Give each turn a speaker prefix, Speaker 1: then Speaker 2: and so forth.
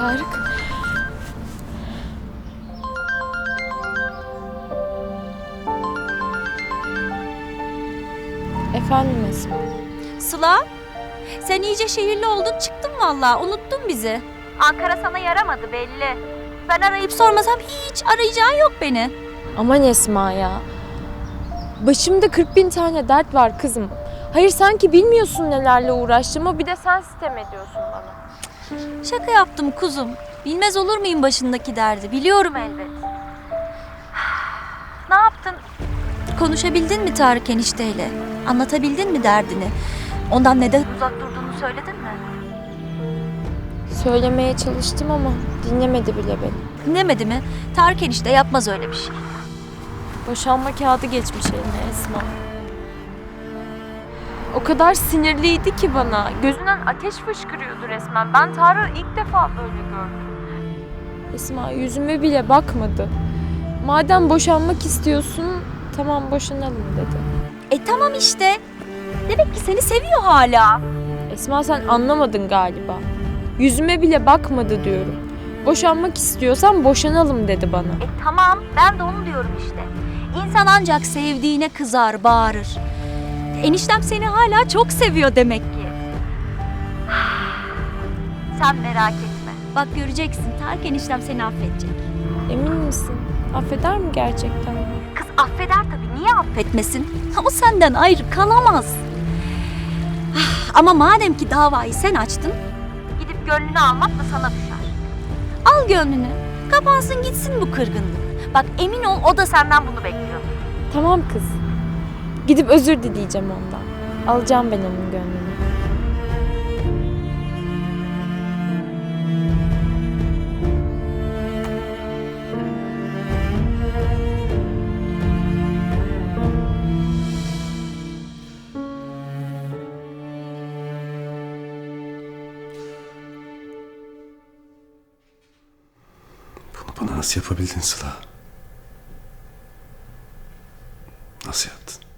Speaker 1: Tarık. Efendim Esma.
Speaker 2: Sıla, sen iyice şehirli oldun çıktın valla unuttun bizi. Ankara sana yaramadı belli. Ben arayıp sormasam hiç arayacağın yok beni.
Speaker 1: Aman Esma ya. Başımda 40 bin tane dert var kızım. Hayır sanki bilmiyorsun nelerle uğraştığımı bir de sen sitem ediyorsun bana.
Speaker 2: Şaka yaptım kuzum. Bilmez olur muyum başındaki derdi biliyorum elbet. ne yaptın? Konuşabildin mi Tarık enişteyle? Anlatabildin mi derdini? Ondan neden uzak durduğunu söyledin mi?
Speaker 1: Söylemeye çalıştım ama dinlemedi bile beni.
Speaker 2: Dinlemedi mi? Tarık enişte yapmaz öyle bir şey.
Speaker 1: Boşanma kağıdı geçmiş eline Esma. O kadar sinirliydi ki bana. Gözünden ateş fışkırıyordu resmen. Ben Tarık'ı ilk defa böyle gördüm. Esma yüzüme bile bakmadı. Madem boşanmak istiyorsun tamam boşanalım dedi.
Speaker 2: E tamam işte. Demek ki seni seviyor hala.
Speaker 1: Esma sen anlamadın galiba. Yüzüme bile bakmadı diyorum. Boşanmak istiyorsan boşanalım dedi bana.
Speaker 2: E tamam ben de onu diyorum işte. İnsan ancak sevdiğine kızar, bağırır. Eniştem seni hala çok seviyor demek ki. Sen merak etme. Bak göreceksin Tarık eniştem seni affedecek.
Speaker 1: Emin misin? Affeder mi gerçekten?
Speaker 2: Kız affeder tabii niye affetmesin? O senden ayrı kalamaz. Ah, Ama madem ki davayı sen açtın, gidip gönlünü almak da sana düşer. Al gönlünü, kapansın gitsin bu kırgınlık. Bak emin ol o da senden bunu bekliyor.
Speaker 1: Tamam kız. Gidip özür dileyeceğim ondan. Alacağım ben onun gönlünü.
Speaker 3: Bunu bana nasıl yapabildin Sıla? Nasıl yaptın?